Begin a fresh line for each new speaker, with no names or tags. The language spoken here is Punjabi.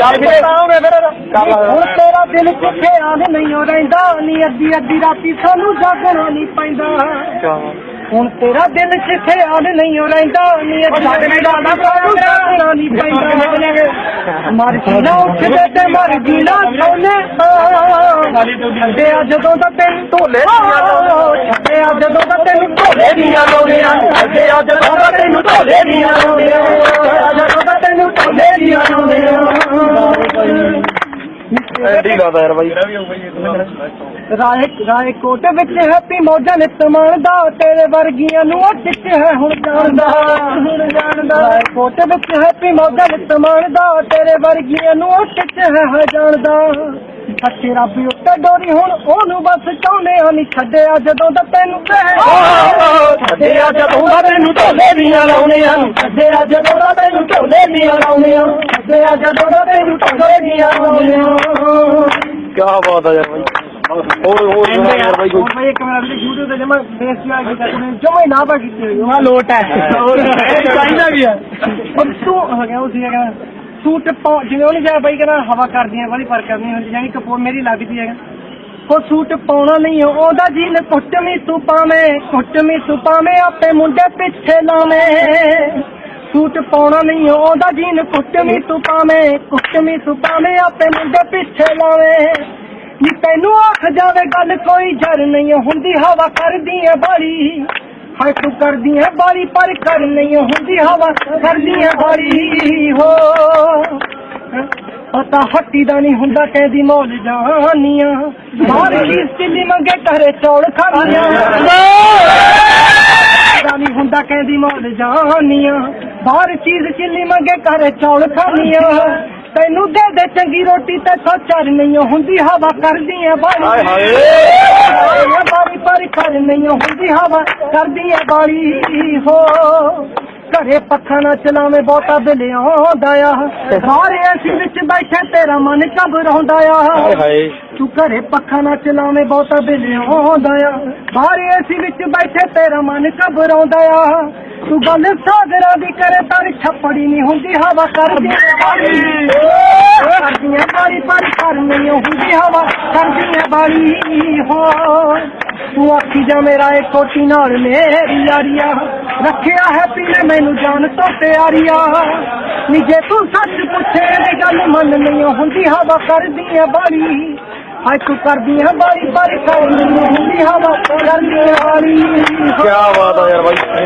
ਚੱਲ ਫਿਰ। ਚੱਲ।
ਹੁਣ ਤੇਰਾ ਦਿਲ ਕਿੱਥੇ ਆਂਦ ਨਹੀਂ ਹੋ ਰਹਿੰਦਾ। ਨੀ ਅੱਧੀ ਅੱਧੀ ਰਾਤੀ ਸਾਨੂੰ ਜਾਗਣਾ ਨਹੀਂ ਪੈਂਦਾ। ਹੁਣ ਤੇਰਾ ਦਿਲ ਕਿੱਥੇ ਆਂਦ ਨਹੀਂ ਹੋ ਰਹਿੰਦਾ। ਨੀ ਅੱਧੀ
ਨਹੀਂ ਜਾਂਦਾ
ਸਾਨੂੰ ਜਾਗਣਾ ਨਹੀਂ ਪੈਂਦਾ। ਮਰ ਜੀਣਾ ਉੱਠਦੇ ਤੇ ਮਰ ਜੀਣਾ ਸੋਨੇ ਛੱਡਿਆ ਜਦੋਂ ਦਾ ਤੈਨੂੰ ਢੋਲੇ ਛੱਡਿਆ ਜਦੋਂ ਦਾ ਤੈਨੂੰ ਢੋਲੇ ਦੀਆਂ ਲੋੜੀਆਂ ਛੱਡਿਆ ਜਦੋਂ ਦਾ ਤੈਨੂੰ ਢੋਲੇ ਦੀਆਂ ਲੋੜੀਆਂ
ਲਾਦਾ ਯਾਰ ਬਾਈ।
ਰਾਏ ਰਾਏ ਕੋਟ ਵਿੱਚ ਹੈਪੀ ਮੌਜਾਂ ਨਿਤ ਮਾਣਦਾ ਤੇਰੇ ਵਰਗੀਆਂ ਨੂੰ ਉਹ ਟਿੱਚ ਹੈ ਹੁਣ ਜਾਣਦਾ। ਹੁਣ ਜਾਣਦਾ। ਰਾਏ ਕੋਟ ਵਿੱਚ ਹੈਪੀ ਮੌਜਾਂ ਨਿਤ ਮਾਣਦਾ ਤੇਰੇ ਵਰਗੀਆਂ ਨੂੰ ਉਹ ਟਿੱਚ ਹੈ ਹਾਂ ਜਾਣਦਾ। ਸੱਚੇ ਰੱਬ ਉੱਤੇ ਡੋਰੀ ਹੁਣ ਉਹਨੂੰ ਬਸ ਚਾਹੁੰਦੇ ਆ ਨਹੀਂ ਛੱਡਿਆ ਜਦੋਂ ਦਾ ਤੈਨੂੰ ਛੱਡਿਆ ਜਦੋਂ ਦਾ ਤੈਨੂੰ ਢੋਲੇ ਦੀਆਂ ਲਾਉਣੇ ਆ ਛੱਡਿਆ ਜਦੋਂ ਦਾ ਤੈਨੂੰ ਢੋਲੇ ਦੀਆਂ ਲਾਉਣੇ ਆ ਛੱਡਿਆ ਜਦੋਂ ਦਾ ਤੈਨੂੰ ਢੋਲੇ ਦੀਆਂ ਲਾਉਣੇ ਆ
ਕੀ ਬਾਤ ਆ ਯਾਰ ਬਾਈ। ਹੋਰ ਹੋਰ ਯਾਰ ਬਾਈ ਕੋਈ।
ਭਾਈ ਇੱਕ ਮੇਰਾ ਵੀਡੀਓ YouTube ਤੇ ਜਮਾ ਬੇਸ ਜਾ ਕੇ ਕਰਦੇ ਜਮਾ ਨਾ ਪਾ ਕੀਤੀ ਉਹ ਲੋਟ ਹੈ। ਚਾਹੀਦਾ ਵੀ ਹੈ ਪਰ ਤੂੰ ਹੋ ਗਿਆ ਉਹ ਸੀ ਕਹਿੰਦਾ ਸੂਟ ਪਾ ਜਿਵੇਂ ਉਹਨੇ ਜਾ ਬਾਈ ਕਹਿੰਦਾ ਹਵਾ ਕਰਦੀਆਂ ਵਾਲੀ ਫ਼ਰਕ ਕਰਨੀ ਹੁੰਦੀ ਜਾਨੀ ਕਪੂਰ ਮੇਰੀ ਲੱਗਦੀ ਹੈਗਾ। ਉਹ ਸੂਟ ਪਾਉਣਾ ਨਹੀਂ ਉਹਦਾ ਜੀਨ ਕੁੱਟਵੀਂ ਤੂੰ ਪਾਵੇਂ ਕੁੱਟਵੀਂ ਤੂੰ ਪਾਵੇਂ ਆਪੇ ਮੁੰਡੇ ਪਿੱਛੇ ਲਾਵੇਂ। ਸੂਟ ਪਾਉਣਾ ਨਹੀਂ ਉਹਦਾ ਜੀਨ ਕੁੱਟਵੀਂ ਤੂੰ ਪਾਵੇਂ ਕੁੱਟਵੀਂ ਤੂੰ ਪਾਵੇਂ ਆਪੇ ਮੁੰਡੇ ਪਿੱਛੇ ਲਾਵੇਂ। ਨੀ ਤੈਨੂੰ ਆਖ ਜਾਵੇ ਗੱਲ ਕੋਈ ਜਰ ਨਹੀਂ ਹੁੰਦੀ ਹਵਾ ਕਰਦੀ ਐ ਬਾਲੀ। ਹਾਏ ਤੂੰ ਕਰਦੀ ਐ ਬਾਲੀ ਪਰ ਕਰ ਨਹੀਂ ਹੁੰਦੀ ਹਵਾ ਕਰਦੀ ਐ ਬਾਲੀ। ਹੋ। ਪਤਾ ਹੱਟੀ ਦਾ ਨਹੀਂ ਹੁੰਦਾ ਕਹਿੰਦੀ ਮੌਲ ਜਾਨੀਆਂ ਬਾਹਰ ਚੀਜ਼ ਕਿੰਨੀ ਮੰਗੇ ਘਰੇ ਚੌਲ ਖਾਣੀਆਂ। ਦਾ ਨਹੀਂ ਹੁੰਦਾ ਕਹਿੰਦੀ ਮੌਲ ਜਾਨੀਆਂ ਬਾਹਰ ਚੀਜ਼ ਕਿੰਨੀ ਮੰਗੇ ਘਰੇ ਚੌਲ ਖਾਣੀਆਂ। ਤੈਨੂੰ ਦੇ ਦੇ ਚੰਗੀ ਰੋਟੀ ਤੇ ਸੋਚਰ ਨਹੀਂ ਹੁੰਦੀ ਹਵਾ ਕਰਦੀ ਐ ਬਾਲੀ
ਹਾਏ। ਹਾਏ
ਬਾਰੀ ਪਰ ਕਰ ਨਹੀਂ ਹੁੰਦੀ ਹਵਾ ਕਰਦੀ ਐ ਬਾਲੀ ਹੋ ਘਰੇ ਪੱਖਾ ਨਾ ਚਲਾਵੇਂ ਬਹੁਤਾ ਬਿੱਲ ਆਉਂਦਾ ਆ। ਸਾਰੇ ਅਸੀਂ ਵਿੱਚ ਬੈਠੇ ਤੇਰਾ ਮਨ ਘਬਰਾਉਂਦਾ
ਹਾਏ
ਆ।
ਹਾਏ
ਤੂੰ ਘਰੇ ਪੱਖਾ ਨਾ ਚਲਾਵੇਂ ਬਹੁਤਾ ਬਿੱਲ ਆਉਂਦਾ ਆ। ਬਾਹਰ ਏਸੀ ਵਿੱਚ ਬੈਠੇ ਤੇਰਾ ਮਨ ਘਬਰਾਉਂਦਾ ਆ। ਤੂੰ ਗੱਲ ਸਾਗਰਾਂ ਦੀ ਕਰੇ ਤਾਂ ਛੱਪੜੀ ਨਹੀਂ ਹੁੰਦੀ, ਹਵਾ ਕਰਦੀ ਬਾਰੀ ਕਰਦੀਆਂ ਬਾਰੀ ਪਰ ਕਰ ਹੁੰਦੀ ਹਵਾ, ਕਰਦੀਆਂ ਬਾਰੀ ਹੋ ਤੂੰ ਆਖੀ ਜਾ ਮੇਰਾ ਇਹ ਕੋਟੀ ਨਾਲ ਮੇਰੀ ਯਾਰੀਆ। ਰੱਖਿਆ ਹੈ ਪੀਨੇ ਮੈਨੂੰ ਜਾਨ ਤੋਂ ਪਿਆਰੀਆ ਨੀ ਜੇ ਤੂੰ ਸੱਚ ਪੁੱਛੇ ਦੀ ਗੱਲ ਮੰਨ ਨਹੀਂ ਹੁੰਦੀ, ਹਵਾ ਕਰਦੀਆਂ ਐ ਬਾਰੀ ਹਾਏ, ਤੂੰ ਕਰਦੀਆਂ ਐ ਬਾਰੀ ਪਰ ਕਰ ਹੁੰਦੀ, ਹਵਾ ਕਰਦੀ ਬਾਰੀ
ਕੀ ਬਾਤ ਆ ਯਾਰ ਬਾਈ।